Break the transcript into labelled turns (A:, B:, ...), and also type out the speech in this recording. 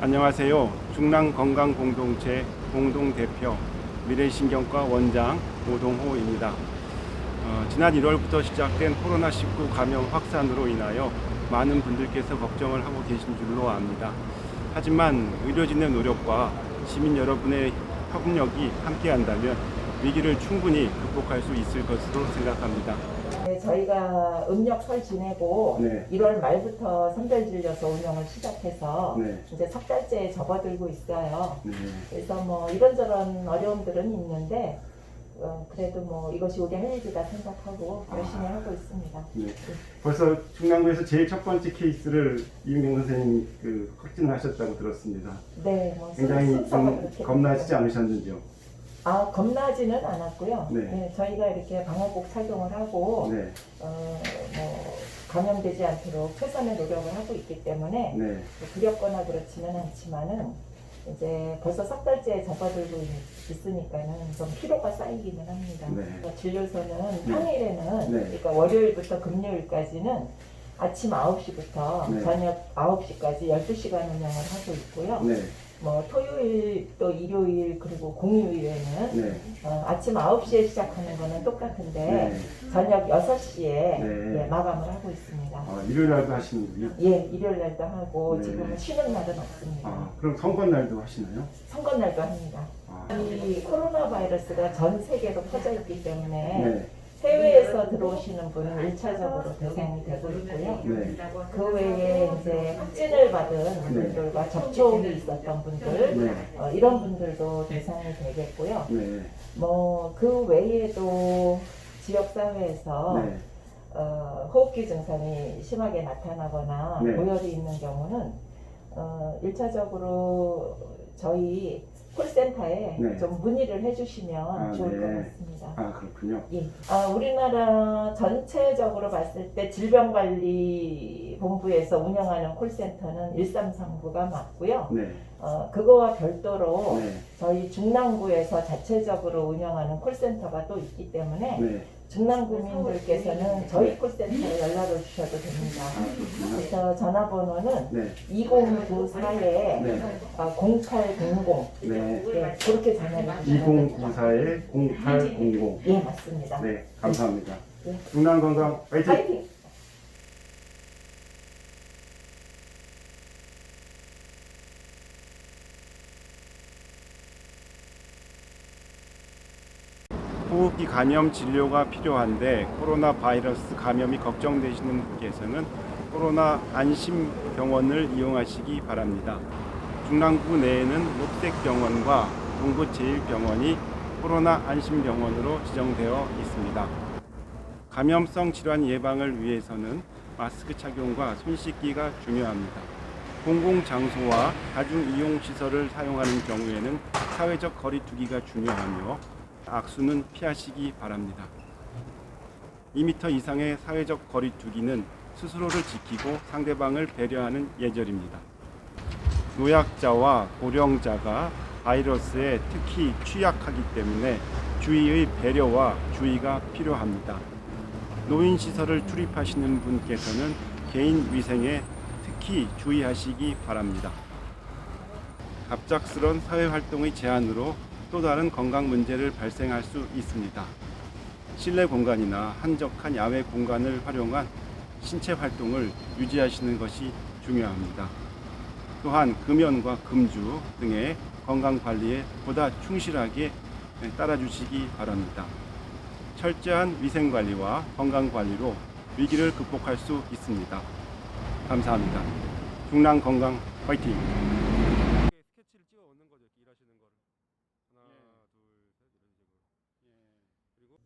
A: 안녕하세요. 중랑 건강 공동체 공동 대표 미래신경과 원장 오동호입니다. 어, 지난 1월부터 시작된 코로나19 감염 확산으로 인하여 많은 분들께서 걱정을 하고 계신 줄로 압니다. 하지만 의료진의 노력과 시민 여러분의 협력이 함께한다면 위기를 충분히 극복할 수 있을 것으로 생각합니다.
B: 네, 저희가 음력 설 지내고
A: 네.
B: 1월 말부터 선별 진료소 운영을 시작해서
A: 네.
B: 이제 석 달째에 접어들고 있어요.
A: 네.
B: 그래서 뭐 이런저런 어려움들은 있는데 어, 그래도 뭐 이것이 우리 할 일이다 생각하고 열심히
A: 아.
B: 하고 있습니다.
A: 네. 벌써 중랑구에서 제일 첫 번째 케이스를 이은경 선생님이 그 확진을 하셨다고 들었습니다.
B: 네, 뭐
A: 굉장히
B: 순서가
A: 좀
B: 그렇게
A: 겁나시지
B: 됐어요.
A: 않으셨는지요?
B: 아 겁나지는 않았고요.
A: 네.
B: 네, 저희가 이렇게 방호복 착용을 하고
A: 네.
B: 어, 뭐 감염되지 않도록 최선의 노력을 하고 있기 때문에
A: 네.
B: 두렵거나 그렇지는 않지만은 이제 벌써 석 달째 접어들고 있- 있으니까는 좀 피로가 쌓이기는 합니다.
A: 네.
B: 그래서 진료소는
A: 네.
B: 평일에는
A: 네.
B: 그러니까 월요일부터 금요일까지는 아침 9시부터
A: 네.
B: 저녁 9시까지 12시간 운영을 하고 있고요.
A: 네.
B: 뭐 토요일 또 일요일 그리고 공휴일에는
A: 네.
B: 어, 아침 9시에 시작하는 거는 똑같은데
A: 네.
B: 저녁 6시에
A: 네.
B: 예, 마감을 하고 있습니다.
A: 아, 일요일 날도 하시는군요.
B: 예, 일요일 날도 하고
A: 네.
B: 지금은 쉬는 날은 없습니다.
A: 아, 그럼 선거 날도 하시나요?
B: 선거 날도 합니다.
A: 아,
B: 이 코로나 바이러스가 전 세계로 퍼져 있기 때문에
A: 네.
B: 들어오시는 분은 1차적으로 대상이 되고 있고요.
A: 네.
B: 그 외에 이제 확진을 받은 분들과 접촉이 있었던 분들
A: 네.
B: 어, 이런 분들도 대상이 되겠고요.
A: 네.
B: 뭐 그 외에도 지역 사회에서
A: 네.
B: 어, 호흡기 증상이 심하게 나타나거나
A: 네.
B: 고열이 있는 경우는 어, 1차적으로 저희 콜센터에
A: 네.
B: 좀 문의를 해주시면
A: 아,
B: 좋을
A: 네.
B: 것 같습니다.
A: 아, 그렇군요.
B: 예. 아, 우리나라 전체적으로 봤을 때 질병관리 본부에서 운영하는 콜센터는 1339가 맞고요.
A: 네.
B: 어, 그거와 별도로
A: 네.
B: 저희 중랑구에서 자체적으로 운영하는 콜센터가 또 있기 때문에
A: 네.
B: 중랑구민들께서는 저희 콜센터에 연락을 주셔도 됩니다.
A: 아.
B: 그래서 전화번호는
A: 네.
B: 2094에
A: 네.
B: 0800
A: 네.
B: 네, 그렇게 전화를 주시면 됩니다.
A: 2094에 0800.
B: 예, 맞습니다.
A: 네. 감사합니다.
B: 네.
A: 중랑건강 화이팅!
B: 파이팅!
A: 호흡기 감염 진료가 필요한데 코로나 바이러스 감염이 걱정되시는 분께서는 코로나 안심 병원을 이용하시기 바랍니다. 중랑구 내에는 녹색병원과 동부제일병원이 코로나 안심병원으로 지정되어 있습니다. 감염성 질환 예방을 위해서는 마스크 착용과 손 씻기가 중요합니다. 공공장소와 다중이용시설을 사용하는 경우에는 사회적 거리 두기가 중요하며 악수는 피하시기 바랍니다. 2m 이상의 사회적 거리두기는 스스로를 지키고 상대방을 배려하는 예절입니다. 노약자와 고령자가 바이러스에 특히 취약하기 때문에 주의의 배려와 주의가 필요합니다. 노인시설을 출입하시는 분께서는 개인 위생에 특히 주의하시기 바랍니다. 갑작스런 사회활동의 제한으로 또 다른 건강 문제를 발생할 수 있습니다. 실내 공간이나 한적한 야외 공간을 활용한 신체 활동을 유지하시는 것이 중요합니다. 또한 금연과 금주 등의 건강 관리에 보다 충실하게 따라주시기 바랍니다. 철저한 위생 관리와 건강 관리로 위기를 극복할 수 있습니다. 감사합니다. 중랑 건강 화이팅! 하나, 예. 둘, 셋 이런 식으로. 예. 그리고